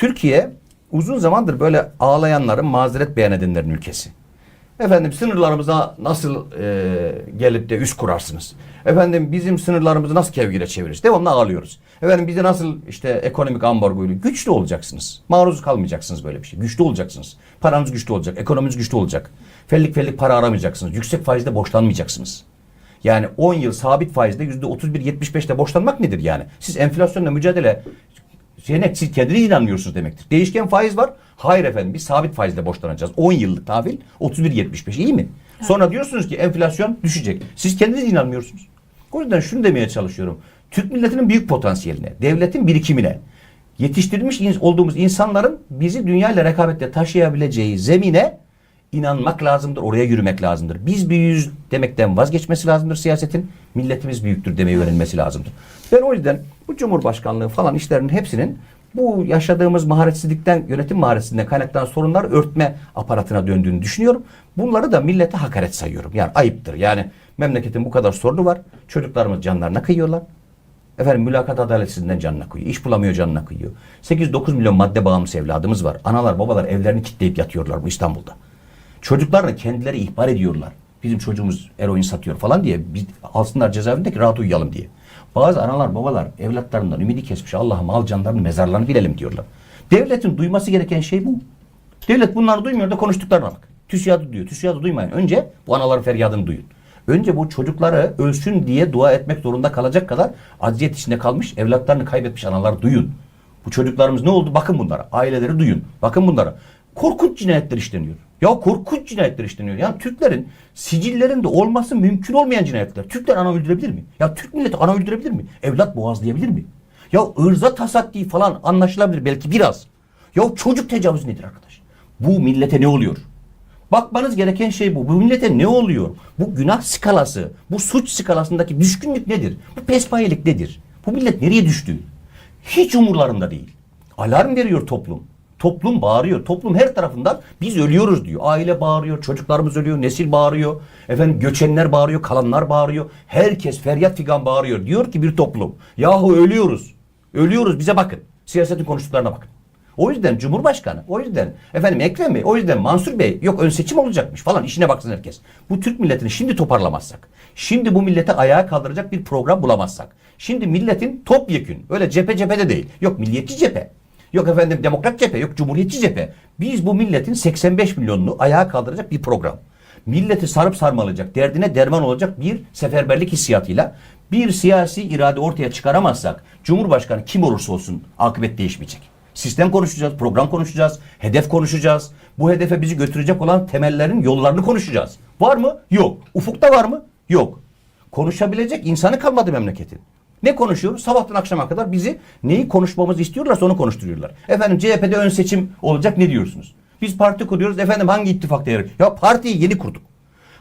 Türkiye uzun zamandır böyle ağlayanların mazeret beyan edenlerin ülkesi. Efendim sınırlarımıza nasıl e, gelip de üst kurarsınız? Efendim bizim sınırlarımızı nasıl kevgire çeviririz? Devamlı ağlıyoruz. Efendim bizi nasıl işte ekonomik ambargoyla güçlü olacaksınız. Maruz kalmayacaksınız böyle bir şey. Güçlü olacaksınız. Paranız güçlü olacak. Ekonominiz güçlü olacak. Fellik fellik para aramayacaksınız. Yüksek faizde borçlanmayacaksınız. Yani 10 yıl sabit faizde %31-75'te borçlanmak nedir yani? Siz enflasyonla mücadele Zeynep siz kendiniz inanmıyorsunuz demektir. Değişken faiz var. Hayır efendim biz sabit faizle borçlanacağız. 10 yıllık tahvil 31.75 iyi mi? Sonra diyorsunuz ki enflasyon düşecek. Siz kendiniz inanmıyorsunuz. O yüzden şunu demeye çalışıyorum. Türk milletinin büyük potansiyeline, devletin birikimine, yetiştirilmiş olduğumuz insanların bizi dünya ile rekabette taşıyabileceği zemine inanmak lazımdır. Oraya yürümek lazımdır. Biz büyüğüz demekten vazgeçmesi lazımdır siyasetin. Milletimiz büyüktür demeyi öğrenmesi lazımdır. Ben o yüzden bu Cumhurbaşkanlığı falan işlerinin hepsinin bu yaşadığımız maharetsizlikten, yönetim maharetsizliğinden kaynaklanan sorunlar örtme aparatına döndüğünü düşünüyorum. Bunları da millete hakaret sayıyorum. Yani ayıptır. Yani memleketin bu kadar sorunu var. Çocuklarımız canlarına kıyıyorlar. Efendim mülakat adaletsizliğinden canına kıyıyor. İş bulamıyor canına kıyıyor. 8-9 milyon madde bağımlısı evladımız var. Analar babalar evlerini kilitleyip yatıyorlar bu İstanbul'da. Çocuklarını kendileri ihbar ediyorlar. Bizim çocuğumuz eroin satıyor falan diye. Biz alsınlar cezaevinde ki rahat uyuyalım diye. Bazı analar babalar evlatlarından ümidi kesmiş. Allah'ım al canlarını mezarlarını bilelim diyorlar. Devletin duyması gereken şey bu. Devlet bunları duymuyor da konuştuklarına bak. TÜSİAD'ı duyuyor. TÜSİAD'ı duymayın. Önce bu anaların feryadını duyun. Önce bu çocukları ölsün diye dua etmek zorunda kalacak kadar aziyet içinde kalmış, evlatlarını kaybetmiş analar duyun. Bu çocuklarımız ne oldu? Bakın bunlara. Aileleri duyun. Bakın bunlara. Korkunç cinayetler işleniyor. Ya korkunç cinayetler işleniyor. Yani Türklerin sicillerinde olması mümkün olmayan cinayetler. Türkler ana öldürebilir mi? Ya Türk milleti ana öldürebilir mi? Evlat boğazlayabilir mi? Ya ırza tasaddi falan anlaşılabilir belki biraz. Ya çocuk tecavüzü nedir arkadaş? Bu millete ne oluyor? Bakmanız gereken şey bu. Bu millete ne oluyor? Bu günah skalası, bu suç skalasındaki düşkünlük nedir? Bu pespayelik nedir? Bu millet nereye düştü? Hiç umurlarında değil. Alarm veriyor toplum. Toplum bağırıyor. Toplum her tarafından biz ölüyoruz diyor. Aile bağırıyor, çocuklarımız ölüyor, nesil bağırıyor. Efendim göçenler bağırıyor, kalanlar bağırıyor. Herkes feryat figan bağırıyor. Diyor ki bir toplum. Yahu ölüyoruz. Ölüyoruz bize bakın. Siyasetin konuştuklarına bakın. O yüzden Cumhurbaşkanı, o yüzden efendim Ekrem Bey, o yüzden Mansur Bey yok ön seçim olacakmış falan işine baksın herkes. Bu Türk milletini şimdi toparlamazsak, şimdi bu millete ayağa kaldıracak bir program bulamazsak, şimdi milletin topyekün, öyle cephe cephede değil, yok milliyetçi cephe, yok efendim demokrat cephe, yok cumhuriyetçi cephe. Biz bu milletin 85 milyonunu ayağa kaldıracak bir program. Milleti sarıp sarmalayacak, derdine derman olacak bir seferberlik hissiyatıyla bir siyasi irade ortaya çıkaramazsak, Cumhurbaşkanı kim olursa olsun akıbet değişmeyecek. Sistem konuşacağız, program konuşacağız, hedef konuşacağız. Bu hedefe bizi götürecek olan temellerin yollarını konuşacağız. Var mı? Yok. Ufukta var mı? Yok. Konuşabilecek insanı kalmadı memleketin. Ne konuşuyoruz? Sabahtan akşama kadar bizi neyi konuşmamızı istiyorlarsa onu konuşturuyorlar. Efendim CHP'de ön seçim olacak ne diyorsunuz? Biz parti kuruyoruz. Efendim hangi ittifakta yer Ya partiyi yeni kurduk.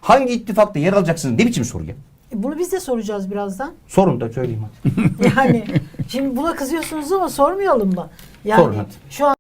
Hangi ittifakta yer alacaksınız? Ne biçim soru ya? E, Bunu biz de soracağız birazdan. Sorun da söyleyeyim hadi. Yani şimdi buna kızıyorsunuz ama sormayalım mı? Yani Sorun hadi. şu an